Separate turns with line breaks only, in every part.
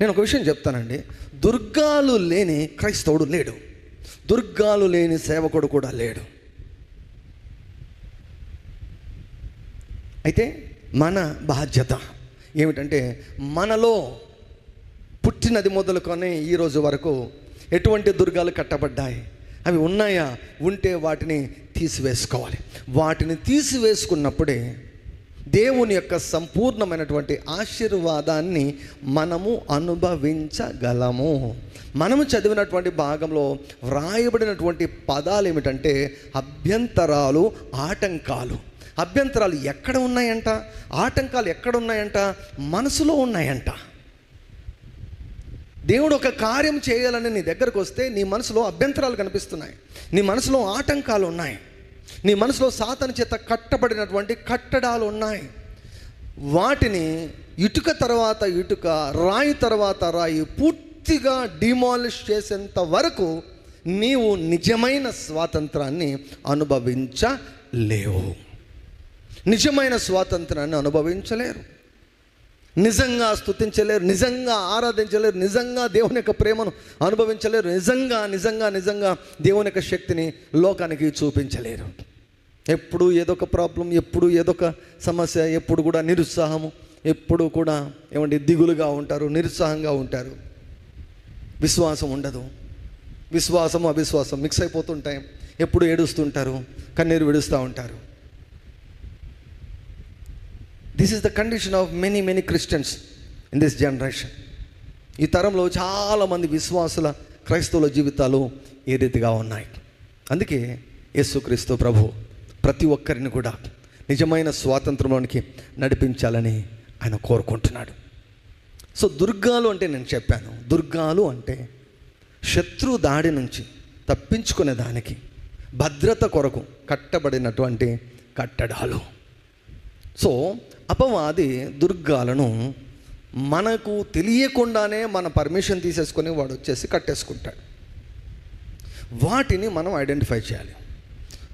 నేను ఒక విషయం చెప్తానండి. దుర్గాలు లేని క్రైస్తవుడు లేడు. దుర్గాలు లేని సేవకుడు కూడా లేడు. అయితే మన బాధ్యత ఏమిటంటే మనలో పుట్టినది మొదలుకొని ఈరోజు వరకు ఎటువంటి దుర్గాలు కట్టబడ్డాయి? అవి ఉన్నాయా? ఉంటే వాటిని తీసివేసుకోవాలి. వాటిని తీసివేసుకున్నప్పుడే దేవుని యొక్క సంపూర్ణమైనటువంటి ఆశీర్వాదాన్ని మనము అనుభవించగలము. మనము చదివినటువంటి భాగంలో వ్రాయబడినటువంటి పదాలు ఏమిటంటే అభ్యంతరాలు ఆటంకాలు. అభ్యంతరాలు ఎక్కడ ఉన్నాయంట? ఆటంకాలు ఎక్కడ ఉన్నాయంట? మనసులో ఉన్నాయంట. దేవుడు ఒక కార్యం చేయాలని నీ దగ్గరకు వస్తే నీ మనసులో అభ్యంతరాలు కనిపిస్తున్నాయి. నీ మనసులో ఆటంకాలు ఉన్నాయి. నీ మనసులో సాతన చేత కట్టబడినటువంటి కట్టడాలు ఉన్నాయి. వాటిని ఇటుక తర్వాత ఇటుక రాయి తర్వాత రాయి పూర్తిగా డిమాలిష్ చేసేంత వరకు నీవు నిజమైన స్వాతంత్రాన్ని అనుభవించలేవు. నిజమైన స్వాతంత్రాన్ని అనుభవించలేరు. నిజంగా స్థుతించలేరు నిజంగా ఆరాధించలేరు నిజంగా దేవుని యొక్క ప్రేమను అనుభవించలేరు నిజంగా నిజంగా నిజంగా దేవుని యొక్క శక్తిని లోకానికి చూపించలేరు. ఎప్పుడు ఏదో ఒక ప్రాబ్లం ఎప్పుడు ఏదో ఒక సమస్య ఎప్పుడు కూడా నిరుత్సాహము ఎప్పుడు కూడా ఏమంటే దిగులుగా ఉంటారు నిరుత్సాహంగా ఉంటారు. విశ్వాసం ఉండదు. విశ్వాసము అవిశ్వాసం మిక్స్ అయిపోతుంటాయి. ఎప్పుడు ఏడుస్తుంటారు కన్నీరు విడుస్తూ ఉంటారు. This is the condition of many many Christians in this generation ఈ తరంలో చాలామంది విశ్వాసుల క్రైస్తవుల జీవితాలు ఏ రీతిగా ఉన్నాయి? అందుకే యేసుక్రీస్తు ప్రభు ప్రతి ఒక్కరిని కూడా నిజమైన స్వాతంత్రంలోనికి నడిపించాలని ఆయన కోరుకుంటున్నాడు. సో దుర్గాలు అంటే నేను చెప్పాను. దుర్గాలు అంటే శత్రు దాడి నుంచి తప్పించుకునే దానికి భద్రత కొరకు కట్టబడినటువంటి కట్టడాలు. సో అపవాది దుర్గాలను మనకు తెలియకుండానే మన పర్మిషన్ తీసేసుకొని వాడు వచ్చేసి కట్టేసుకుంటాడు. వాటిని మనం ఐడెంటిఫై చేయాలి.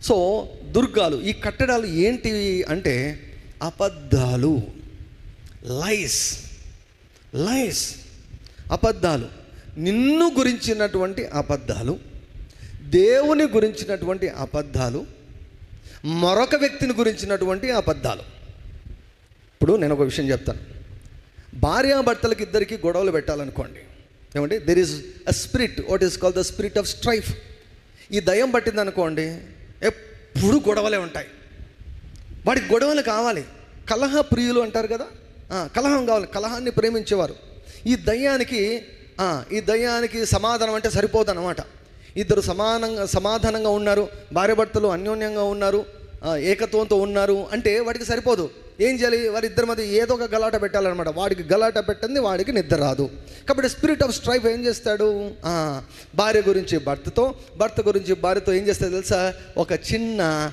సో దుర్గాలు ఈ కట్టడాలు ఏంటివి అంటే అబద్ధాలు. లైస్ లైస్ అబద్ధాలు. నిన్ను గురించినటువంటి అబద్ధాలు దేవుని గురించినటువంటి అబద్ధాలు మరొక వ్యక్తిని గురించినటువంటి అబద్ధాలు. ఇప్పుడు నేను ఒక విషయం చెప్తాను. భార్యాభర్తలకి ఇద్దరికి గొడవలు పెట్టాలనుకోండి. ఏమంటే there is a spirit what is call the spirit of strife ఈ దయ్యం పట్టింది అనుకోండి ఎప్పుడు గొడవలే ఉంటాయి. వాడికి గొడవలు కావాలి. కలహ ప్రియులు అంటారు కదా? కలహం కావాలి. కలహాన్ని ప్రేమించేవారు. ఈ దయ్యానికి ఈ దయ్యానికి సమాధానం అంటే సరిపోదు అనమాట ఇద్దరు సమానంగా సమాధానంగా ఉన్నారు. భార్యభర్తలు అన్యోన్యంగా ఉన్నారు. ఏకత్వంతో ఉన్నారు. అంటే వాడికి సరిపోదు. ఏం చేయాలి? వారిద్దరి మధ్య ఏదో ఒక గలాట పెట్టాలన్నమాట. వాడికి గలాట పెట్టింది వాడికి నిద్ర రాదు. కాబట్టి స్పిరిట్ ఆఫ్ స్ట్రైఫ్ ఏం చేస్తాడు? భార్య గురించి భర్తతో భర్త గురించి భార్యతో ఏం చేస్తాడు తెలుసా? ఒక చిన్న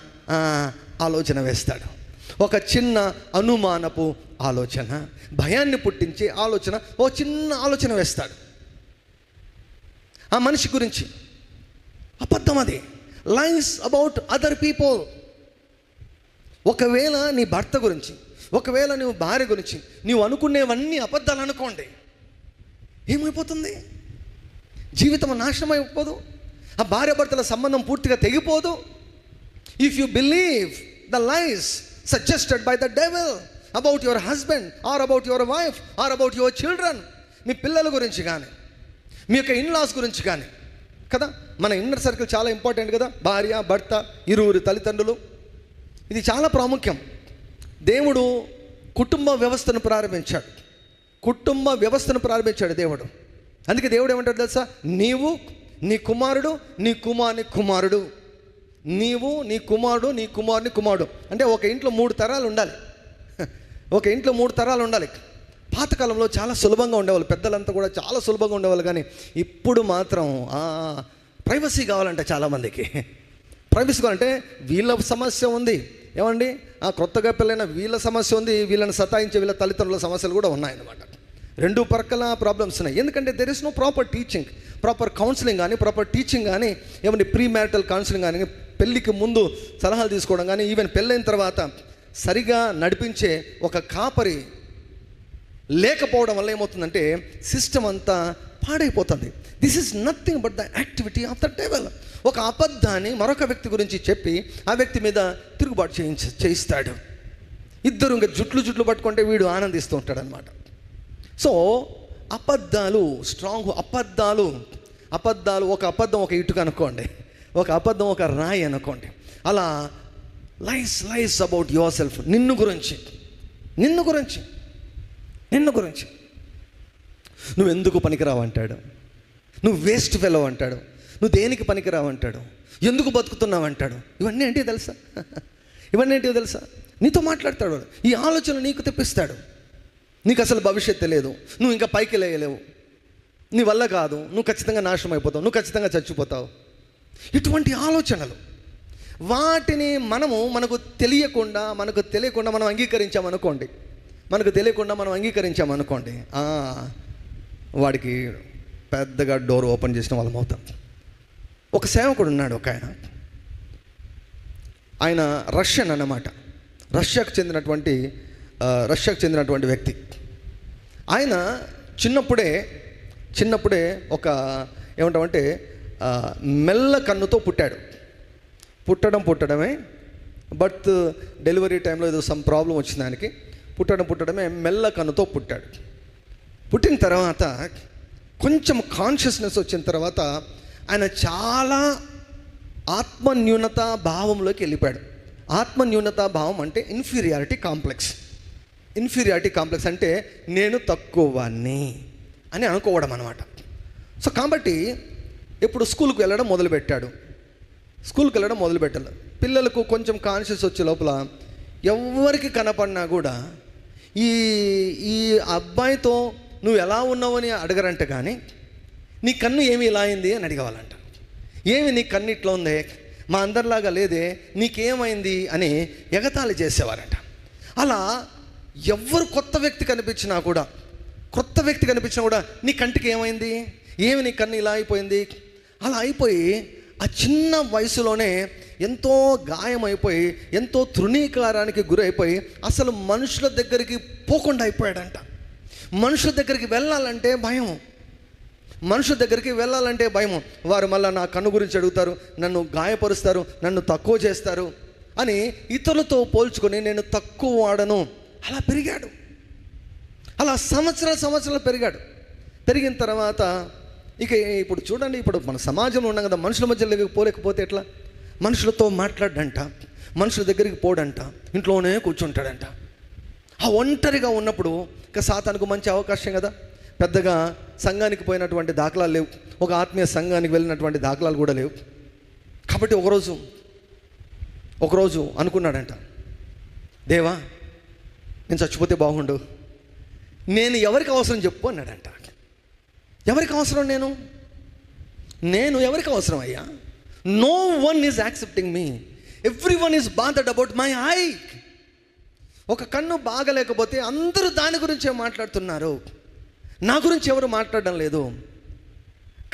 ఆలోచన వేస్తాడు. ఒక చిన్న అనుమానపు ఆలోచన భయాన్ని పుట్టించే ఆలోచన ఓ చిన్న ఆలోచన వేస్తాడు. ఆ మనిషి గురించి. అబద్ధం అది. లైన్స్ అబౌట్ అదర్ పీపుల్ ఒకవేళ నీ భర్త గురించి ఒకవేళ నువ్వు భార్య గురించి నీవు అనుకునేవన్నీ అబద్ధాలు అనుకోండి ఏమైపోతుంది? జీవితం నాశనం అయిపోదు. ఆ భార్య భర్తల సంబంధం పూర్తిగా తెగిపోదు. If you believe the lies suggested by the devil about your husband or about your wife or about your children మీ పిల్లల గురించి కానీ మీ యొక్క ఇన్లాస్ గురించి కానీ కదా? మన ఇన్నర్ సర్కిల్ చాలా ఇంపార్టెంట్ కదా? భార్య భర్త ఇరువురు తల్లిదండ్రులు. ఇది చాలా ప్రాముఖ్యం. దేవుడు కుటుంబ వ్యవస్థను ప్రారంభించాడు. కుటుంబ వ్యవస్థను ప్రారంభించాడు దేవుడు. అందుకే దేవుడు ఏమంటాడు తెలుసా? నీవు నీ కుమారుడు నీ కుమారుని కుమారుడు. నీవు నీ కుమారుడు నీ కుమారుని కుమారుడు. అంటే ఒక ఇంట్లో మూడు తరాలు ఉండాలి. ఒక ఇంట్లో మూడు తరాలు ఉండాలి. పాతకాలంలో చాలా సులభంగా ఉండేవాళ్ళు. పెద్దలంతా కూడా చాలా సులభంగా ఉండేవాళ్ళు. కానీ ఇప్పుడు మాత్రం ప్రైవసీ కావాలంటే చాలామందికి. ప్రైవసీ కావాలంటే వీళ్ళ సమస్య ఉంది. ఏమండి? ఆ కొత్తగా పెళ్ళైన వీళ్ళ సమస్య ఉంది వీళ్ళని సతాయించే వీళ్ళ తల్లిదండ్రుల సమస్యలు కూడా ఉన్నాయన్నమాట. రెండు పక్కల ప్రాబ్లమ్స్ ఉన్నాయి. ఎందుకంటే there is no proper teaching proper counselling కానీ ప్రాపర్ టీచింగ్ కానీ ఏమంటే ప్రీ మ్యారిటల్ కౌన్సిలింగ్ కానీ పెళ్ళికి ముందు సలహాలు తీసుకోవడం కానీ ఈవెన్ పెళ్ళైన తర్వాత సరిగా నడిపించే ఒక కాపరి లేకపోవడం వల్ల ఏమవుతుందంటే సిస్టమ్ అంతా పాడైపోతుంది. This is nothing but the activity of the table ఒక అబద్ధాన్ని మరొక వ్యక్తి గురించి చెప్పి ఆ వ్యక్తి మీద తిరుగుబాటు చేయించ చేయిస్తాడు. ఇద్దరు ఇంకా జుట్లు జుట్లు పట్టుకుంటే వీడు ఆనందిస్తూ ఉంటాడనమాట సో అబద్ధాలు స్ట్రాంగ్ అబద్ధాలు అబద్ధాలు ఒక అబద్ధం ఒక ఇటుక అనుకోండి. ఒక అబద్ధం ఒక రాయి అనుకోండి. అలా lies lies about yourself నిన్ను గురించి. నిన్ను గురించి. నిన్ను గురించి. నువ్వు ఎందుకు పనికిరావు అంటాడు. నువ్వు వేస్ట్ ఫెలో అంటాడు. నువ్వు దేనికి పనికిరావు అంటాడు. ఎందుకు బతుకుతున్నావు అంటాడు. ఇవన్నీ ఏంటి తెలుసా? ఇవన్నీ ఏంటి తెలుసా? నీతో మాట్లాడతాడు. ఈ ఆలోచన నీకు తెప్పిస్తాడు. నీకు అసలు భవిష్యత్తు లేదు. నువ్వు ఇంకా పైకి లేయలేవు. నీ వల్ల కాదు. నువ్వు ఖచ్చితంగా నాశనం అయిపోతావు. నువ్వు ఖచ్చితంగా చచ్చిపోతావు. ఇటువంటి ఆలోచనలు వాటిని మనము మనకు తెలియకుండా మనకు తెలియకుండా మనం అంగీకరించామనుకోండి. మనకు తెలియకుండా మనం అంగీకరించామనుకోండి. వాడికి పెద్దగా డోర్ ఓపెన్ చేసిన వాళ్ళం అవుతాం. ఒక సేవకుడు ఉన్నాడు ఒక ఆయన. ఆయన రష్యన్ అన్నమాట. రష్యాకు చెందినటువంటి రష్యాకు చెందినటువంటి వ్యక్తి. ఆయన చిన్నప్పుడే చిన్నప్పుడే ఒక ఏమంటామంటే మెల్ల కన్నుతో పుట్టాడు. పుట్టడం పుట్టడమే బర్త్ డెలివరీ టైంలో ఏదో సమ్ ప్రాబ్లం వచ్చింది ఆయనకి. పుట్టడం పుట్టడమే మెల్ల కన్నుతో పుట్టాడు. పుట్టిన తర్వాత కొంచెం కాన్షియస్నెస్ వచ్చిన తర్వాత ఆయన చాలా ఆత్మన్యూనత భావంలోకి వెళ్ళిపోయాడు. ఆత్మన్యూనత భావం అంటే ఇన్ఫీరియారిటీ కాంప్లెక్స్ ఇన్ఫీరియారిటీ కాంప్లెక్స్ అంటే నేను తక్కువని అని అనుకోవడం అనమాట సో కాబట్టి ఇప్పుడు స్కూల్కి వెళ్ళడం మొదలుపెట్టాడు. స్కూల్కి వెళ్ళడం మొదలుపెట్టాలి పిల్లలకు కొంచెం కాన్షియస్ వచ్చే లోపల ఎవరికి కనపడినా కూడా ఈ ఈ అబ్బాయితో నువ్వు ఎలా ఉన్నావని అడగరంట కానీ నీ కన్ను ఏమి ఇలా అయింది అని అడిగవాలంట ఏమి నీ కన్ను ఇట్లా ఉంది? మా అందరిలాగా లేదే నీకేమైంది అని ఎగతాళి చేసేవారంట. అలా ఎవ్వరు కొత్త వ్యక్తి కనిపించినా కూడా కొత్త వ్యక్తి కనిపించినా కూడా నీ కంటికి ఏమైంది? ఏమి నీ కన్ను ఇలా అయిపోయింది? అలా అయిపోయి ఆ చిన్న వయసులోనే ఎంతో గాయమైపోయి ఎంతో తృణీకారానికి గురైపోయి అసలు మనుషుల దగ్గరికి పోకుండా అయిపోయాడంట. మనుషుల దగ్గరికి వెళ్ళాలంటే భయం. మనుషుల దగ్గరికి వెళ్ళాలంటే భయం. వారు మళ్ళీ నా కన్ను గురించి అడుగుతారు నన్ను గాయపరుస్తారు నన్ను తక్కువ చేస్తారు అని ఇతరులతో పోల్చుకొని నేను తక్కువ వాడను. అలా పెరిగాడు. అలా సంవత్సరాలు సంవత్సరాలు పెరిగాడు. పెరిగిన తర్వాత ఇక ఇప్పుడు చూడండి ఇప్పుడు మన సమాజంలో ఉన్నాం కదా మనుషుల మధ్య పోలేకపోతే ఎట్లా? మనుషులతో మాట్లాడంట మనుషుల దగ్గరికి పోడంట ఇంట్లోనే కూర్చుంటాడంట. ఆ ఒంటరిగా ఉన్నప్పుడు ఇక సాతానికి మంచి అవకాశం కదా. పెద్దగా సంఘానికి పోయినటువంటి దాఖలాలు లేవు. ఒక ఆత్మీయ సంఘానికి వెళ్ళినటువంటి దాఖలాలు కూడా లేవు. కాబట్టి ఒకరోజు ఒకరోజు అనుకున్నాడంట దేవా నేను చచ్చిపోతే బాగుండు. నేను ఎవరికి అవసరం చెప్పు అన్నాడంట. ఎవరికి అవసరం నేను? నేను ఎవరికి అవసరం అయ్యా? No one is accepting me everyone is bothered about my eye ఒక కన్ను బాగలేకపోతే అందరూ దాని గురించే మాట్లాడుతున్నారు. నా గురించి ఎవరు మాట్లాడడం లేదు.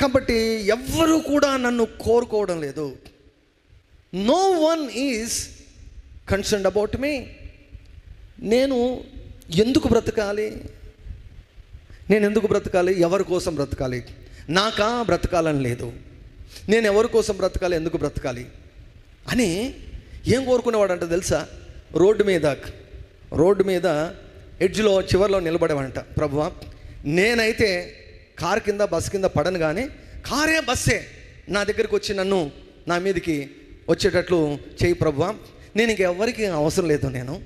కాబట్టి ఎవ్వరూ కూడా నన్ను కోరుకోవడం లేదు. No one is concern about me నేను ఎందుకు బ్రతకాలి? నేను ఎందుకు బ్రతకాలి? ఎవరి కోసం బ్రతకాలి? నాకా బ్రతకాలని లేదు. నేను ఎవరి కోసం బ్రతకాలి? ఎందుకు బ్రతకాలి? అని ఏం కోరుకునేవాడంట తెలుసా? రోడ్డు మీద రోడ్డు మీద ఎడ్జ్లో చివరిలో నిలబడేవంట ప్రభువా నేనైతే కార్ కింద బస్ కింద పడను కానీ కారే బస్సే. నా దగ్గరికి వచ్చి నన్ను నా మీదకి వచ్చేటట్లు చేయి ప్రభువా. నేను ఇంక అవసరం లేదు నేను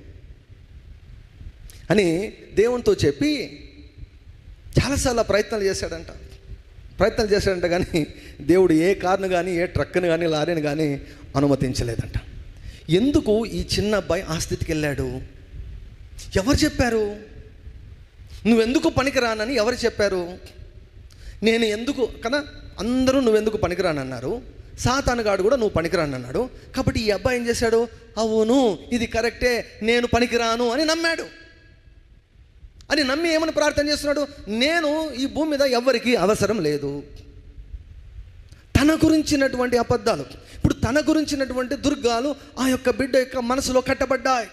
అని దేవునితో చెప్పి చాలాసార్లు ప్రయత్నాలు చేశాడంట. ప్రయత్నాలు చేశాడంట కానీ దేవుడు ఏ కార్ను కానీ ఏ ట్రక్ను కానీ లారీని కానీ అనుమతించలేదంట. ఎందుకు ఈ చిన్న అబ్బాయి ఆ స్థితికి వెళ్ళాడు? ఎవరు చెప్పారు? నువ్వెందుకు పనికిరానని ఎవరు చెప్పారు? నేను ఎందుకు కదా? అందరూ నువ్వెందుకు పనికిరానన్నారు? సాతానుగాడు కూడా నువ్వు పనికిరానన్నాడు. కాబట్టి ఈ అబ్బాయి ఏం చేశాడు? అవును ఇది కరెక్టే నేను పనికిరాను అని నమ్మాడు. అని నమ్మి ఏమని ప్రార్థన చేస్తున్నాడు? నేను ఈ భూమి మీద ఎవరికి అవసరం లేదు. తన గురించినటువంటి అబద్ధాలు ఇప్పుడు తన గురించినటువంటి దుర్గాలు ఆ యొక్క బిడ్డ యొక్క మనసులో కట్టబడ్డాయి.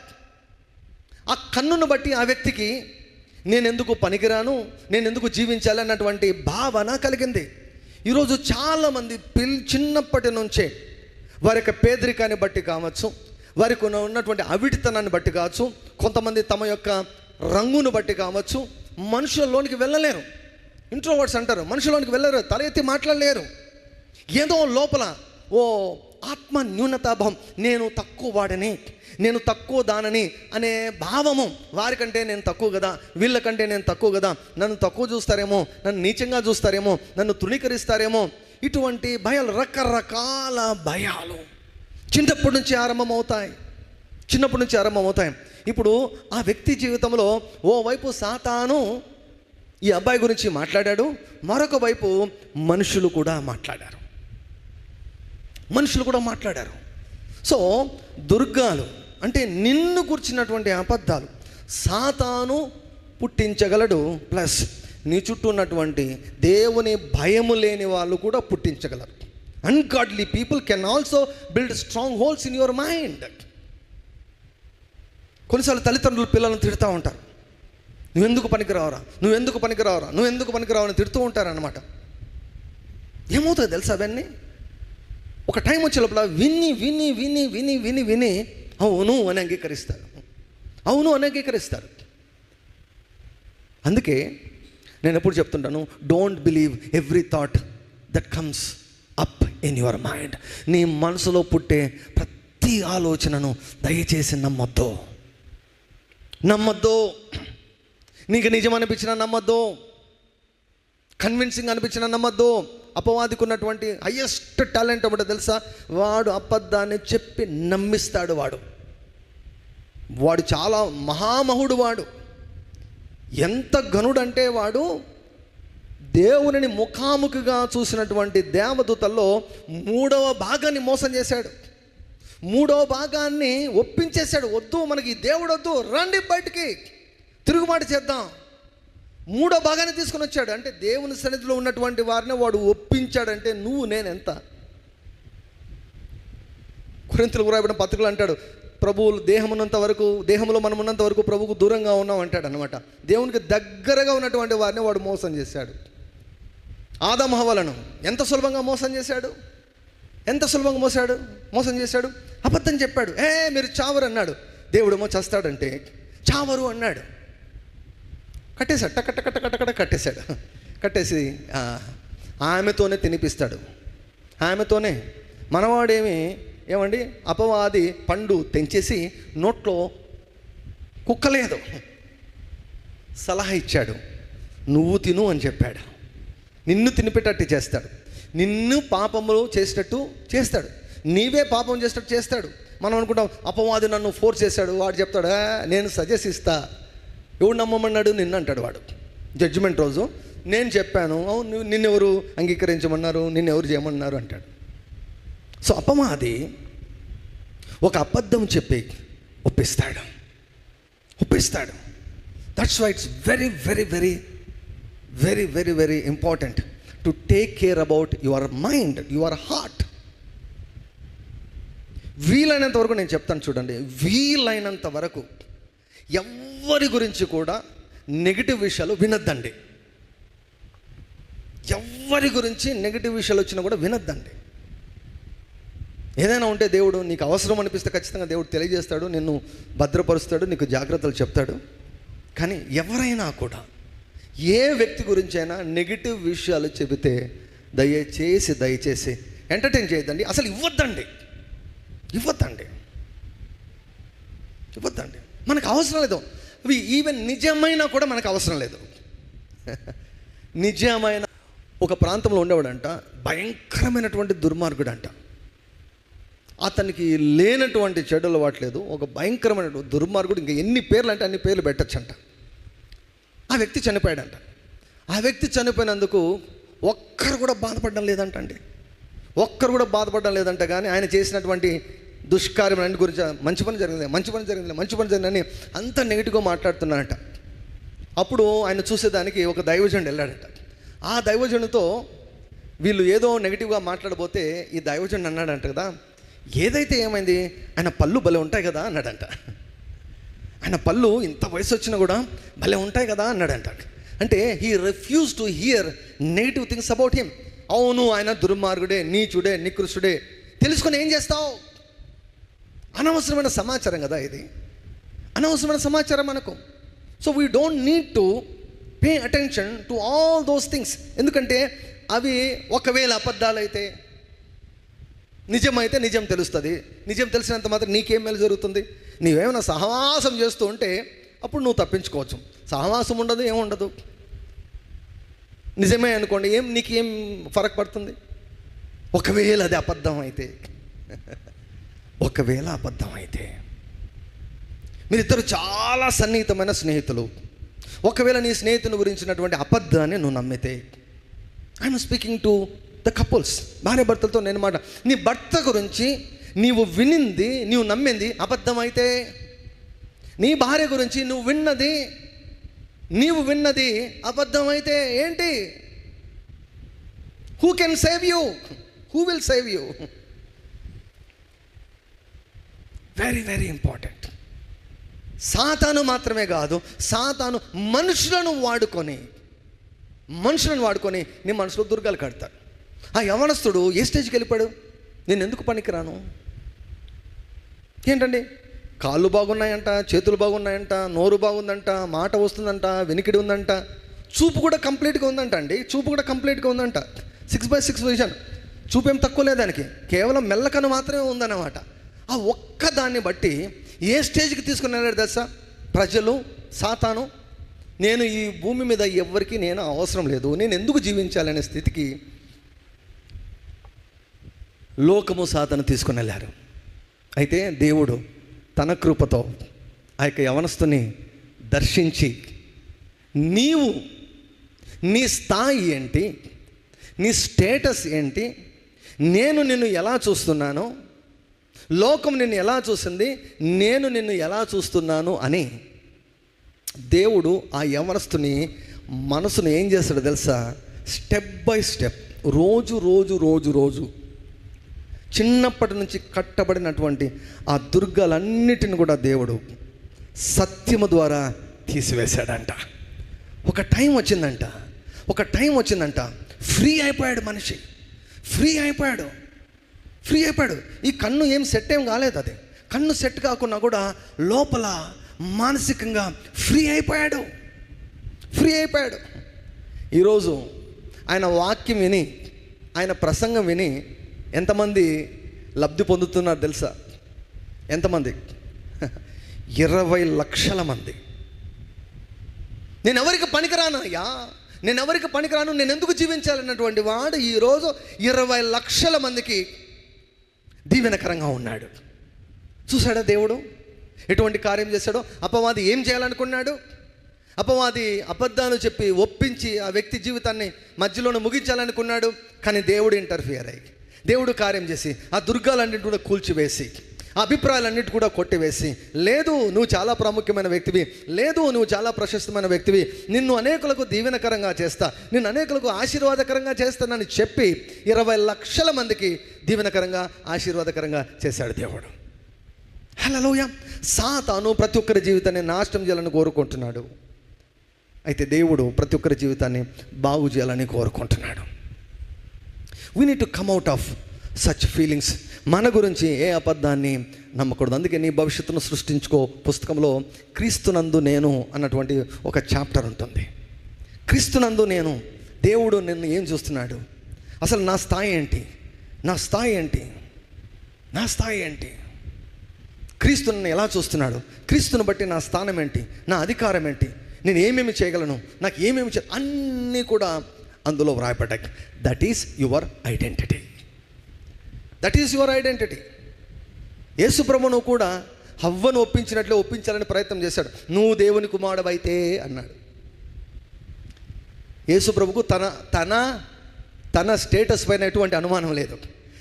ఆ కన్నును బట్టి ఆ వ్యక్తికి నేను ఎందుకు పనికిరాను నేను ఎందుకు జీవించాలి అన్నటువంటి భావన కలిగింది. ఈరోజు చాలామంది పిల్ చిన్నప్పటి నుంచే వారి యొక్క పేదరికాన్ని బట్టి కావచ్చు వారికి ఉన్నటువంటి అవిటితనాన్ని బట్టి కావచ్చు కొంతమంది తమ యొక్క రంగును బట్టి కావచ్చు మనుషులలోనికి వెళ్ళలేరు. ఇంట్రోవర్డ్స్ అంటారు మనుషులోనికి వెళ్ళరు తల ఎత్తి మాట్లాడలేరు. ఏదో లోపల ఓ ఆత్మ న్యూనతాభావం నేను తక్కువ వాడని. నేను తక్కువ దానని అనే భావము వారికంటే నేను తక్కువ కదా వీళ్ళకంటే నేను తక్కువ కదా నన్ను తక్కువ చూస్తారేమో నన్ను నీచంగా చూస్తారేమో నన్ను తృణీకరిస్తారేమో ఇటువంటి భయాలు రకరకాల భయాలు చిన్నప్పటి నుంచి ఆరంభమవుతాయి. చిన్నప్పటి నుంచి ఆరంభమవుతాయి. ఇప్పుడు ఆ వ్యక్తి జీవితంలో ఓవైపు సాతాను ఈ అబ్బాయి గురించి మాట్లాడాడు మరొక వైపు మనుషులు కూడా మాట్లాడారు. మనుషులు కూడా మాట్లాడారు. సో దుర్గాలు అంటే నిన్ను కూర్చున్నటువంటి అబద్ధాలు. సాతాను పుట్టించగలడు. ప్లస్ నీ చుట్టూ ఉన్నటువంటి దేవుని భయము లేని వాళ్ళు కూడా పుట్టించగలరు. Ungodly people can also build strong holes in your mind కొన్నిసార్లు తల్లిదండ్రులు పిల్లలను తిడుతూ ఉంటారు. నువ్వెందుకు పనికిరావరా? నువ్వెందుకు పనికిరావరా? నువ్వెందుకు పనికిరావని తిడుతూ ఉంటారన్నమాట. ఏమవుతుంది తెలుసా అవన్నీ? ఒక టైం వచ్చే లోపల విని విని విని విని విని విని అవును అని అంగీకరిస్తారు. అవును అని అంగీకరిస్తారు. అందుకే నేను ఎప్పుడు చెప్తుంటాను don't believe every thought that comes up in your mind నీ మనసులో పుట్టే ప్రతి ఆలోచనను దయచేసి నమ్మొద్దు. నమ్మొద్దు. నీకు నిజం అనిపించిన నమ్మొద్దు. కన్విన్సింగ్ అనిపించిన నమ్మద్దు. అపవాదికి ఉన్నటువంటి హయ్యెస్ట్ టాలెంట్ ఒకటి తెలుసా? వాడు అబద్ధాన్ని చెప్పి నమ్మిస్తాడు వాడు. వాడు చాలా మహామహుడు వాడు. ఎంత గనుడంటే వాడు దేవునిని ముఖాముఖిగా చూసినటువంటి దేవదూతల్లో మూడవ భాగాన్ని మోసం చేశాడు. మూడవ భాగాన్ని ఒప్పించేశాడు. వద్దు మనకి ఈ దేవుడు వద్దు రండి బయటికి. తిరుగుబాటు చేద్దాం. మూడో భాగాన్ని తీసుకొని వచ్చాడు. అంటే దేవుని సన్నిధిలో ఉన్నటువంటి వారిని వాడు ఒప్పించాడంటే నువ్వు నేను ఎంత కురింతలు రాయబడిన పత్రికలు అంటాడు. ప్రభువులు దేహం ఉన్నంత వరకు దేహంలో మనం ఉన్నంత వరకు ప్రభువుకు దూరంగా ఉన్నాం అంటాడు అనమాట దేవునికి దగ్గరగా ఉన్నటువంటి వారిని వాడు మోసం చేశాడు. ఆదమహవలను ఎంత సులభంగా మోసం చేశాడు? ఎంత సులభంగా మోసాడు? మోసం చేశాడు? అబద్ధం చెప్పాడు. ఏ మీరు చావరు అన్నాడు. దేవుడేమో చస్తాడంటే చావరు అన్నాడు. కట్టేశాడు. టక టక టక టక కట్టేశాడు. కట్టేసి ఆమెతోనే తినిపిస్తాడు. ఆమెతోనే మనవాడేమి ఏమండి అపవాది పండు తెంచేసి నోట్లో కుక్కలేదు. సలహా ఇచ్చాడు. నువ్వు తిను అని చెప్పాడు. నిన్ను తినిపెట్టట్టు చేస్తాడు. నిన్ను పాపములు చేసినట్టు చేస్తాడు. నీవే పాపం చేసేటట్టు చేస్తాడు. మనం అనుకుంటాం అపవాది నన్ను ఫోర్స్ చేశాడు. వాడు చెప్తాడా నేను సజెస్ట్ ఇస్తా. ఎవడు నమ్మమన్నాడు? నిన్ను అంటాడు వాడు. జడ్జిమెంట్ రోజు నేను చెప్పాను అవును నిన్నెవరు అంగీకరించమన్నారు? నిన్నెవరు చేయమన్నారు? అంటాడు. సో అపమాది ఒక అబద్ధం చెప్పి ఒప్పిస్తాడు. ఒప్పిస్తాడు. That's why it's very very very very very very important to take care about your mind your heart వీలైనంత వరకు నేను చెప్తాను చూడండి. వీలైనంత వరకు ఎవ్వరి గురించి కూడా నెగిటివ్ విషయాలు వినొద్దండి. ఎవ్వరి గురించి నెగిటివ్ విషయాలు వచ్చినా కూడా వినొద్దండి. ఏదైనా ఉంటే దేవుడు నీకు అవసరం అనిపిస్తే ఖచ్చితంగా దేవుడు తెలియజేస్తాడు నిన్ను భద్రపరుస్తాడు నీకు జాగ్రత్తలు చెప్తాడు. కానీ ఎవరైనా కూడా ఏ వ్యక్తి గురించి అయినా నెగిటివ్ విషయాలు చెబితే దయచేసి దయచేసి ఎంటర్టైన్ చేయొద్దండి. అసలు ఇవ్వద్దండి. ఇవ్వద్దండి. ఇవ్వద్దండి. మనకు అవసరం లేదు. అవి ఈవెన్ నిజమైనా కూడా మనకు అవసరం లేదు. నిజమైన ఒక ప్రాంతంలో ఉండేవాడంట భయంకరమైనటువంటి దుర్మార్గుడు అంట అతనికి లేనటువంటి చెడు అలవాట్లేదు ఒక భయంకరమైన దుర్మార్గుడు ఇంకా ఎన్ని పేర్లు అంటే అన్ని పేర్లు పెట్టచ్చంట. ఆ వ్యక్తి చనిపోయాడంట. ఆ వ్యక్తి చనిపోయినందుకు ఒక్కరు కూడా బాధపడడం లేదంట అండి ఒక్కరు కూడా బాధపడడం లేదంట కానీ ఆయన చేసినటువంటి దుష్కార్యం అని గురించి మంచి పని జరిగింది మంచి పని జరిగింది మంచి పని జరిగిందని అంత నెగిటివ్గా మాట్లాడుతున్నారంట. అప్పుడు ఆయన చూసేదానికి ఒక దైవజనుడు వెళ్ళాడట. ఆ దైవజనుడితో వీళ్ళు ఏదో నెగిటివ్గా మాట్లాడబోతే ఈ దైవజనుడు అన్నాడంట కదా ఏదైతే ఏమైంది? ఆయన పళ్ళు భలే ఉంటాయి కదా అన్నాడంట. ఆయన పళ్ళు ఇంత వయసు వచ్చినా కూడా భలే ఉంటాయి కదా అన్నాడంట. అంటే he refuse to hear negative things about him అవును ఆయన దుర్మార్గుడే నీచుడే నికృష్టుడే. తెలుసుకొని ఏం చేస్తావు? అనవసరమైన సమాచారం కదా ఇది. అనవసరమైన సమాచారం మనకు. So we don't need to pay attention to all those things ఎందుకంటే అవి ఒకవేళ అబద్ధాలు అయితే నిజమైతే నిజం తెలుస్తుంది. నిజం తెలిసినంత మాత్రం నీకేం మేలు జరుగుతుంది? నీవేమైనా సహవాసం చేస్తూ ఉంటే అప్పుడు నువ్వు తప్పించుకోవచ్చు. సహవాసం ఉండదు ఏముండదు నిజమే అనుకోండి ఏం నీకేం ఫరక్ పడుతుంది? ఒకవేళ అది అబద్ధం అయితే ఒకవేళ అబద్ధం అయితే మీరిద్దరు చాలా సన్నిహితమైన స్నేహితులు. ఒకవేళ నీ స్నేహితుని గురించినటువంటి అబద్ధాన్ని నువ్వు నమ్మితే. I'm speaking to the couples భార్య భర్తలతో నేను మాట. నీ భర్త గురించి నీవు వినింది నీవు నమ్మింది అబద్ధం అయితే నీ భార్య గురించి నువ్వు విన్నది నీవు విన్నది అబద్ధం అయితే ఏంటి? Who can save you who will save you very very important సాతాను మాత్రమే కాదు సాతాను మనుషులను వాడుకొని మనుషులను వాడుకొని నీ మనసులో దుర్గాలు కడతాడు. ఆ యవనస్తుడు ఏ స్టేజ్కి వెళ్ళిపోయాడు? నేను ఎందుకు పనికిరాను? ఏంటండి? కాళ్ళు బాగున్నాయంట చేతులు బాగున్నాయంట నోరు బాగుందంట మాట వస్తుందంట వెనికిడి ఉందంట. చూపు కూడా కంప్లీట్గా ఉందంట అండి. చూపు కూడా కంప్లీట్గా ఉందంట. సిక్స్ బై సిక్స్ పొజిషన్ చూపేం తక్కువ లేదు దానికి. కేవలం మెల్లకను మాత్రమే ఉందన్నమాట. ఆ ఒక్క దాన్ని బట్టి ఏ స్టేజ్కి తీసుకున్నాడు దశ ప్రజలు సాతాను నేను ఈ భూమి మీద ఎవరికి నేను అవసరం లేదు. నేను ఎందుకు జీవించాలనే స్థితికి లోకము సాతను తీసుకుని వెళ్ళారు. అయితే దేవుడు తన కృపతో ఆ యొక్క యవనస్తుని దర్శించి నీవు నీ స్థాయి ఏంటి? నీ స్టేటస్ ఏంటి? నేను నిన్ను ఎలా చూస్తున్నాను లోకం నిన్ను ఎలా చూసింది? నేను నిన్ను ఎలా చూస్తున్నాను అని దేవుడు ఆ యవనస్తుని మనసును ఏం చేస్తాడో తెలుసా? స్టెప్ బై స్టెప్ రోజు రోజు రోజు రోజు చిన్నప్పటి నుంచి కట్టబడినటువంటి ఆ దుర్గాలన్నిటిని కూడా దేవుడు సత్యము ద్వారా తీసివేశాడంట. ఒక టైం వచ్చిందంట. ఒక టైం వచ్చిందంట. ఫ్రీ అయిపోయాడు మనిషి. ఫ్రీ అయిపోయాడు. ఫ్రీ అయిపోయాడు. ఈ కన్ను ఏం సెట్ ఏం కాలేదు అది. కన్ను సెట్ కాకున్నా కూడా లోపల మానసికంగా ఫ్రీ అయిపోయాడు. ఫ్రీ అయిపోయాడు. ఈరోజు ఆయన వాక్యం విని ఆయన ప్రసంగం విని ఎంతమంది లబ్ధి పొందుతున్నారు తెలుసా? ఎంతమంది? ఇరవై లక్షల మంది. నేను ఎవరికి పనికిరాను అయ్యా? నేను ఎవరికి పనికిరాను? నేను ఎందుకు జీవించాలన్నటువంటి వాడు ఈరోజు ఇరవై లక్షల మందికి దీవెనకరంగా ఉన్నాడు. చూసాడా దేవుడు? ఎటువంటి కార్యం చేశాడో? అపవాది ఏం చేయాలనుకున్నాడు? అపవాది అబద్ధాలు చెప్పి ఒప్పించి ఆ వ్యక్తి జీవితాన్ని మధ్యలోనే ముగించాలనుకున్నాడు. కానీ దేవుడు ఇంటర్ఫియర్ అయ్యి దేవుడు కార్యం చేసి ఆ దుర్గాలన్నింటి కూడా కూల్చివేసి అభిప్రాయాలన్నిటి కూడా కొట్టివేసి లేదు నువ్వు చాలా ప్రాముఖ్యమైన వ్యక్తివి. లేదు నువ్వు చాలా ప్రశస్తమైన వ్యక్తివి. నిన్ను అనేకులకు దీవెనకరంగా చేస్తా. నిన్ను అనేకులకు ఆశీర్వాదకరంగా చేస్తానని చెప్పి ఇరవై లక్షల మందికి దీవెనకరంగా ఆశీర్వాదకరంగా చేశాడు దేవుడు. హలోయ సాతాను ప్రతి ఒక్కరి జీవితాన్ని నాశనం చేయాలని కోరుకుంటున్నాడు. అయితే దేవుడు ప్రతి ఒక్కరి జీవితాన్ని బాగు చేయాలని కోరుకుంటున్నాడు. We need to come out of such feelings మన గురించి ఏ అబద్ధాన్ని నమ్మకూడదు. అందుకే నీ భవిష్యత్తును సృష్టించుకో. పుస్తకంలో క్రీస్తునందు నేను అన్నటువంటి ఒక చాప్టర్ ఉంటుంది. క్రీస్తునందు నేను దేవుడు నిన్ను ఏం చూస్తున్నాడు? అసలు నా స్థాయి ఏంటి? నా స్థాయి ఏంటి? నా స్థాయి ఏంటి? క్రీస్తుని ఎలా చూస్తున్నాడు? క్రీస్తుని బట్టి నా స్థానం ఏంటి? నా అధికారం ఏంటి? నేను ఏమేమి చేయగలను? నాకు ఏమేమి చే అన్నీ కూడా అందులో వ్రాయబడ్డాయి. That is your identity that is your identity యేసుప్రభును కూడా హవ్వను ఒప్పించినట్లే ఒప్పించాలని ప్రయత్నం చేశాడు. నువ్వు దేవుని కుమారుడవైతే అన్నాడు. యేసుప్రభుకు తన తన తన స్టేటస్ పైన ఎటువంటి అనుమానం లేదు.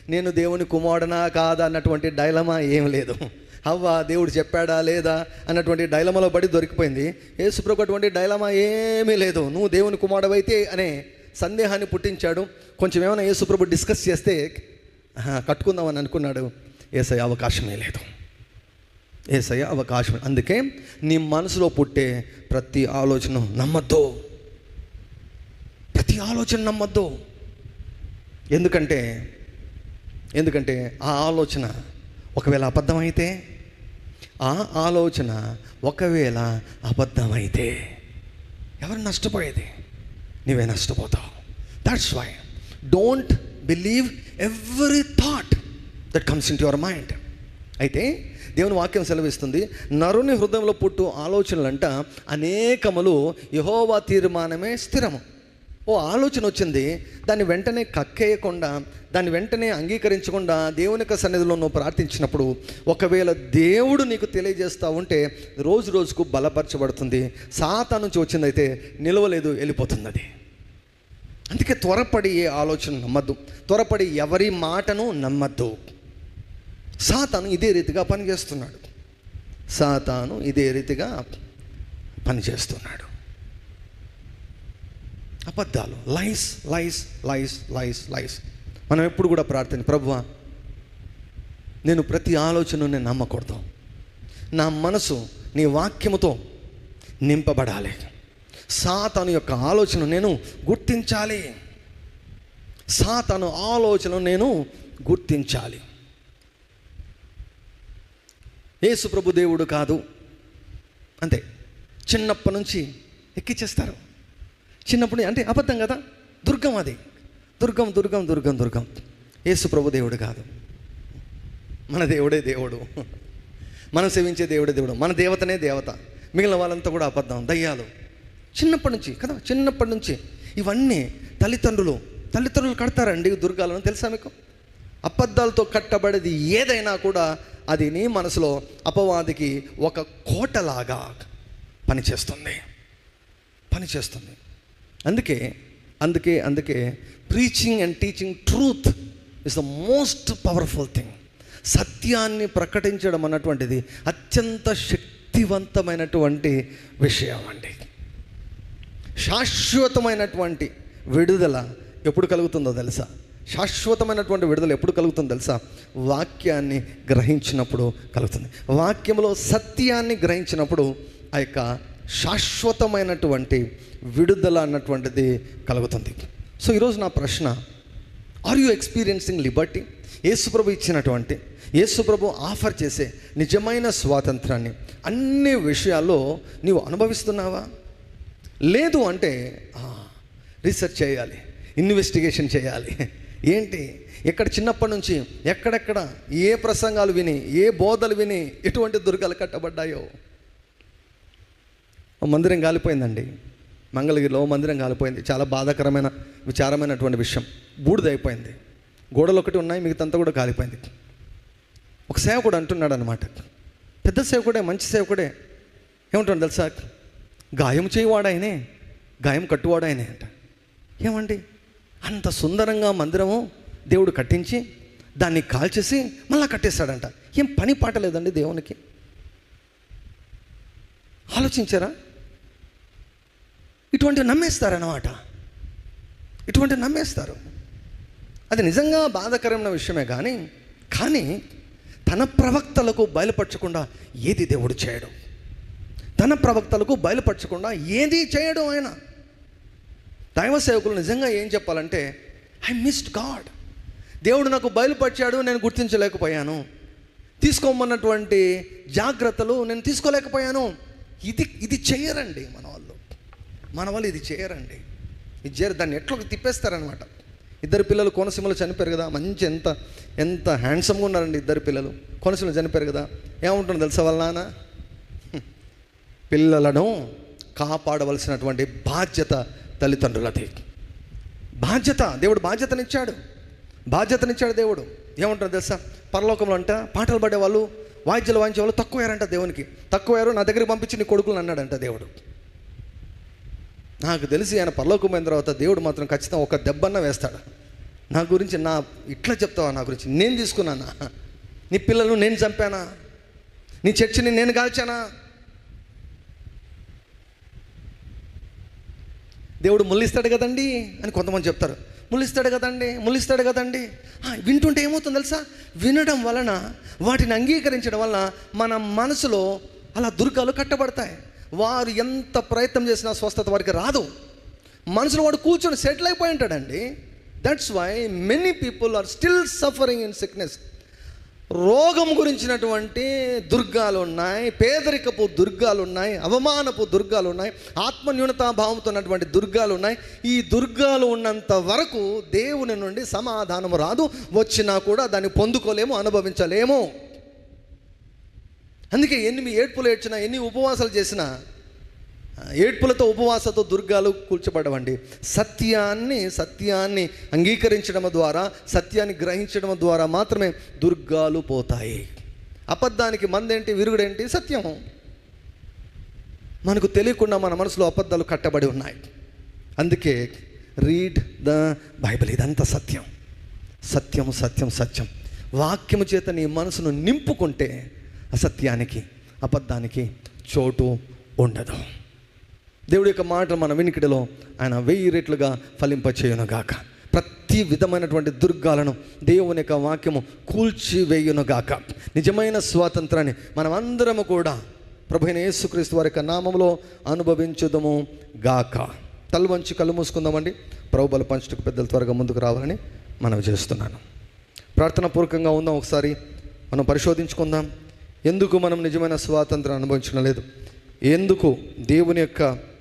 నేను దేవుని కుమారుడనా కాదా అన్నటువంటి డైలమా ఏం లేదు. హవ్వ దేవుడు చెప్పాడా లేదా అన్నటువంటి డైలమాలో పడి దొరికిపోయింది. యేసుప్రభు అటువంటి డైలమా ఏమీ లేదు. నువ్వు దేవుని కుమారుడవైతే అనే సందేహాన్ని పుట్టించాడు. కొంచెం ఏమైనా యేసుప్రభు డిస్కస్ చేస్తే కట్టుకుందామని అనుకున్నాడు. ఏసయ్య అవకాశమే లేదు. ఏసయ్య అవకాశం అందుకే నీ మనసులో పుట్టే ప్రతి ఆలోచన నమ్మద్దు. ప్రతి ఆలోచన నమ్మద్దు. ఎందుకంటే ఎందుకంటే ఆ ఆలోచన ఒకవేళ అబద్ధమైతే ఆ ఆలోచన ఒకవేళ అబద్ధమైతే ఎవరు నష్టపోయేది? నీవే నష్టపోతావు. That's why don't believe every thought that comes in your mind అయితే దేవుని వాక్యం సెలవిస్తుంది నరుని హృదయంలో పుట్టు ఆలోచనలంట అనేకములు యహోవా తీర్మానమే స్థిరము. ఓ ఆలోచన వచ్చింది దాన్ని వెంటనే కక్కేయకుండా దాన్ని వెంటనే అంగీకరించకుండా దేవుని యొక్క సన్నిధిలో నువ్వు ప్రార్థించినప్పుడు ఒకవేళ దేవుడు నీకు తెలియజేస్తూ ఉంటే రోజు రోజుకు బలపరచబడుతుంది. సాతా నుంచి వచ్చిందైతే నిలవలేదు వెళ్ళిపోతుంది అది. అందుకే త్వరపడి ఏ ఆలోచన నమ్మద్దు. త్వరపడి ఎవరి మాటను నమ్మద్దు. సాతాను ఇదే రీతిగా పనిచేస్తున్నాడు. సాతాను ఇదే రీతిగా పనిచేస్తున్నాడు. అబద్ధాలు lies lies lies lies lies. మనం ఎప్పుడు కూడా ప్రార్థన ప్రభువా నేను ప్రతి ఆలోచనను నేను నమ్మకూడదు. నా మనసు నీ వాక్యముతో నింపబడాలి. సాతాను యొక్క ఆలోచన నేను గుర్తించాలి. సాతాను ఆలోచన నేను గుర్తించాలి. యేసు ప్రభు దేవుడు కాదు. అంతే. చిన్నప్పటి నుంచి ఎక్కిచ్చేస్తారు. చిన్నప్పుడు అంటే అబద్ధం కదా? దుర్గం అది. దుర్గం దుర్గం దుర్గం దుర్గం. యేసు ప్రభు దేవుడు కాదు. మన దేవుడే దేవుడు. మనం సేవించే దేవుడే దేవుడు. మన దేవతనే దేవత. మిగిలిన వాళ్ళంతా కూడా అబద్ధం దయ్యాలు. చిన్నప్పటి నుంచి కదా? చిన్నప్పటి నుంచి ఇవన్నీ తల్లిదండ్రులు తల్లిదండ్రులు కడతారండి దుర్గాలను. తెలుసా మీకు? అబద్ధాలతో కట్టబడేది ఏదైనా కూడా అది నీ మనసులో అపవాదికి ఒక కోటలాగా పనిచేస్తుంది. పనిచేస్తుంది. అందుకే అందుకే అందుకే preaching and teaching truth is the most powerful thing సత్యాన్ని ప్రకటించడం అన్నటువంటిది అత్యంత శక్తివంతమైనటువంటి విషయం అండి. శాశ్వతమైనటువంటి విడుదల ఎప్పుడు కలుగుతుందో తెలుసా? శాశ్వతమైనటువంటి విడుదల ఎప్పుడు కలుగుతుందో తెలుసా? వాక్యాన్ని గ్రహించినప్పుడు కలుగుతుంది. వాక్యంలో సత్యాన్ని గ్రహించినప్పుడు ఆ యొక్క శాశ్వతమైనటువంటి విడుదల అన్నటువంటిది కలుగుతుంది. సో ఈరోజు నా ప్రశ్న ఆర్ యూ ఎక్స్పీరియన్సింగ్ లిబర్టీ యేసుప్రభు ఇచ్చినటువంటి యేసుప్రభు ఆఫర్ చేసే నిజమైన స్వాతంత్రాన్ని అన్ని విషయాల్లో నీవు అనుభవిస్తున్నావా? లేదు అంటే రీసెర్చ్ చేయాలి ఇన్వెస్టిగేషన్ చేయాలి. ఏంటి? ఎక్కడ చిన్నప్పటి నుంచి ఎక్కడెక్కడ ఏ ప్రసంగాలు విని ఏ బోధలు విని ఎటువంటి దుర్గాలు కట్టబడ్డాయో. మందిరం కాలిపోయిందండి. మంగళగిరిలో మందిరం కాలిపోయింది. చాలా బాధాకరమైన విచారమైనటువంటి విషయం. బూడిదైపోయింది. గోడలు ఒకటి ఉన్నాయి మిగతంతా కూడా కాలిపోయింది. ఒక సేవకుడు అంటున్నాడు అనమాట పెద్ద సేవకుడే మంచి సేవకుడే. ఏమంటాడు తెలుసా? గాయం చేయవాడాయనే గాయం కట్టువాడాయనే అంట. ఏమండి? అంత సుందరంగా మందిరము దేవుడు కట్టించి దాన్ని కాల్చేసి మళ్ళా కట్టేస్తాడంట ఏం పని పాట లేదండి దేవునికి? ఆలోచించారా? ఇటువంటివి నమ్మేస్తారన్నమాట. ఇటువంటివి నమ్మేస్తారు. అది నిజంగా బాధకరమైన విషయమే కానీ కానీ తన ప్రవక్తలకు బయలుపరచకుండా ఏది దేవుడు చేయడం? తన ప్రవక్తలకు బయలుపరచకుండా ఏది చేయడం ఆయన? దైవ సేవకులు నిజంగా ఏం చెప్పాలంటే ఐ మిస్డ్ గాడ్. దేవుడు నాకు బయలుపరిచాడు నేను గుర్తించలేకపోయాను. తీసుకోమన్నటువంటి జాగ్రత్తలు నేను తీసుకోలేకపోయాను. ఇది ఇది చేయరండి మన వాళ్ళు. మన వాళ్ళు ఇది చేయరండి. ఇది చేయరు. దాన్ని ఎట్లా తిప్పేస్తారనమాట ఇద్దరు పిల్లలు కోనసీమలో చనిపోయారు కదా. మంచి ఎంత ఎంత హ్యాండ్సమ్గా ఉన్నారండి ఇద్దరు పిల్లలు. కోనసీమలో చనిపోయారు కదా. ఏముంటుంది తెలుసా వాళ్ళ నాన్న? పిల్లలను కాపాడవలసినటువంటి బాధ్యత తల్లిదండ్రులది. బాధ్యత దేవుడు బాధ్యతనిచ్చాడు. బాధ్యతనిచ్చాడు దేవుడు. ఏమంటారు తెలుసా? పరలోకంలో అంట పాటలు పాడేవాళ్ళు వాయిద్యాలు వాయించేవాళ్ళు తక్కువయ్యారంట దేవునికి. తక్కువయ్యారు నా దగ్గరికి పంపించి నీ కొడుకులు అన్నాడంట దేవుడు. నాకు తెలిసి ఆయన పరలోకం తర్వాత దేవుడు మాత్రం ఖచ్చితంగా ఒక దెబ్బన్న వేస్తాడు. నా గురించి నా ఇట్లా చెప్తావా నా గురించి? నేను తీసుకున్నానా? నీ పిల్లలను నేను చంపానా? నీ చర్చిని నేను కాల్చానా? దేవుడు ముల్లిస్తాడు కదండి అని కొంతమంది చెప్తారు. ముల్లిస్తాడు కదండి ముల్లిస్తాడు కదండి. ఆ, వింటుంటే ఏమవుతుంది తెలుసా? వినడం వలన వాటిని అంగీకరించడం వలన మన మనసులో అలా దుర్గాలు కట్టబడతాయి. వారు ఎంత ప్రయత్నం చేసినా స్వస్థత వారికి రాదు. మనసులో వాడు కూర్చొని సెటిల్ అయిపోయి ఉంటాడండి. That's why many people are still suffering in sickness రోగం గురించినటువంటి దుర్గాలు ఉన్నాయి పేదరికపు దుర్గాలు ఉన్నాయి అవమానపు దుర్గాలు ఉన్నాయి ఆత్మన్యూనతాభావంతో ఉన్నటువంటి దుర్గాలు ఉన్నాయి ఈ దుర్గాలు ఉన్నంత వరకు దేవుని నుండి సమాధానం రాదు. వచ్చినా కూడా దాన్ని పొందుకోలేము అనుభవించలేము. అందుకే ఎన్ని ఏడ్పులు ఏడ్చినా ఎన్ని ఉపవాసాలు చేసినా ఏడ్పులతో ఉపవాసతో దుర్గాలు కూల్చబడవండి. సత్యాన్ని సత్యాన్ని అంగీకరించడం ద్వారా సత్యాన్ని గ్రహించడం ద్వారా మాత్రమే దుర్గాలు పోతాయి. అబద్ధానికి మందేంటి విరుగుడేంటి? సత్యం. మనకు తెలియకుండా మన మనసులో అబద్ధాలు కట్టబడి ఉన్నాయి. అందుకే రీడ్ ద బైబిల్ ఇదంతా సత్యం. సత్యం సత్యం సత్యం. వాక్యము చేత నీ మనసును నింపుకుంటే అసత్యానికి అబద్ధానికి చోటు ఉండదు. దేవుడి యొక్క మాటలు మన వినికిడిలో ఆయన వెయ్యి రెట్లుగా ఫలింపచేయునుగాక. ప్రతి విధమైనటువంటి దుర్గాలను దేవుని యొక్క వాక్యము కూల్చివేయునుగాక. నిజమైన స్వాతంత్రాన్ని మనమందరము కూడా ప్రభు యేసుక్రీస్తు వారి యొక్క నామంలో అనుభవించుదము గాక. తల్లు వంచి కళ్ళు మూసుకుందామండి. ప్రభుబల పంచుటకు పెద్దలు త్వరగా ముందుకు రావాలని మనవి చేస్తున్నాను. ప్రార్థన పూర్వకంగా ఉందాం ఒకసారి. మనం పరిశోధించుకుందాం. ఎందుకు మనం నిజమైన స్వాతంత్రం అనుభవించడం లేదు? ఎందుకు దేవుని యొక్క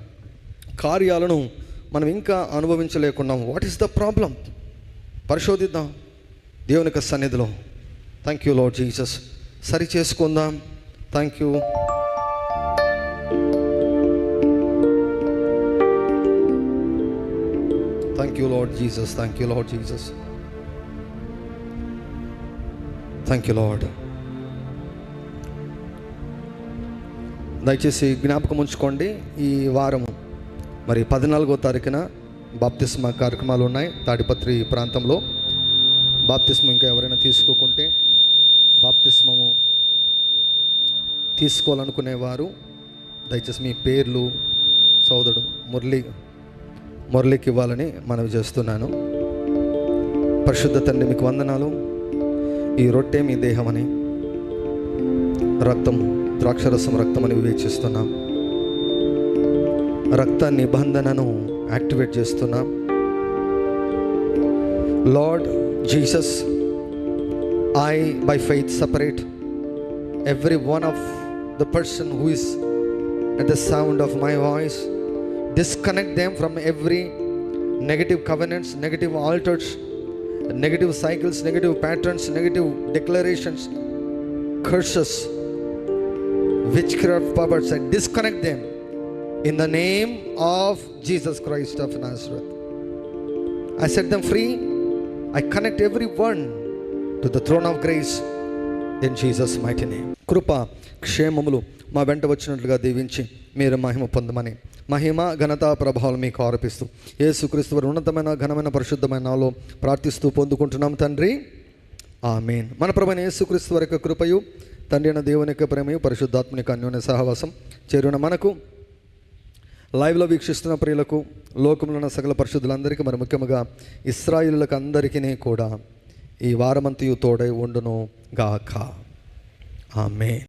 కార్యాలను మనం ఇంకా అనుభవించలేకున్నాం. వాట్ ఈస్ ద ప్రాబ్లం పరిశోధిద్దాం. దేవుని యొక్క సన్నిధిలో. థ్యాంక్ యూ లార్డ్ జీసస్ సరి చేసుకుందాం. Thank you thank you Lord Jesus thank you Lord Jesus thank you Lord దయచేసి జ్ఞాపకం ఉంచుకోండి ఈ వారము. మరి పద్నాలుగో తారీఖున బాప్తిస్మ కార్యక్రమాలు ఉన్నాయి తాడిపత్రి ప్రాంతంలో. బాప్తిస్మ ఇంకా ఎవరైనా తీసుకోకుంటే బాప్తిస్మము తీసుకోవాలనుకునేవారు. దయచేసి మీ పేర్లు సోదరుడు మురళి మురళికి ఇవ్వాలని మనవి చేస్తున్నాను. పరిశుద్ధ తండ్రి మీకు వందనాలు. ఈ రొట్టె మీ దేహమని రక్తం ద్రాక్షరసం రక్తం అని వివేచిస్తున్నాం. రక్త నిబంధనను యాక్టివేట్ చేస్తున్నాం. Lord Jesus I by faith separate every one of the person who is at the sound of my voice. Disconnect them from every negative covenants negative altars negative cycles negative patterns negative declarations curses witchcraft powers. And disconnect them in the name of Jesus Christ of Nazareth I set them free I connect everyone to the throne of grace in Jesus mighty name కృప క్షేమములు మా వెంట వచ్చినట్లుగా దీవించి మీరు మహిమ పొందమని. మహిమ ఘనత ప్రభావాలు మీకు ఆరోపిస్తూ యేసుక్రీస్తు వారి ఉన్నతమైన ఘనమైన పరిశుద్ధమైన నాలో ప్రార్థిస్తూ పొందుకుంటున్నాం తండ్రి. ఆమెన్. మన ప్రభుని యేసుక్రీస్తు వారి యొక్క కృపయు తండ్రి అయిన దేవుని యొక్క ప్రేమయు పరిశుద్ధాత్మిక అన్యోన్య సహవాసం చేరిన మనకు లైవ్లో వీక్షిస్తున్న ప్రియులకు లోకంలో ఉన్న సకల పరిశుద్ధులందరికీ మరి ముఖ్యంగా ఇస్రాయిలులకు అందరికీ కూడా ఈ వారమంతయు తోడై ఉండును గాక. ఆమె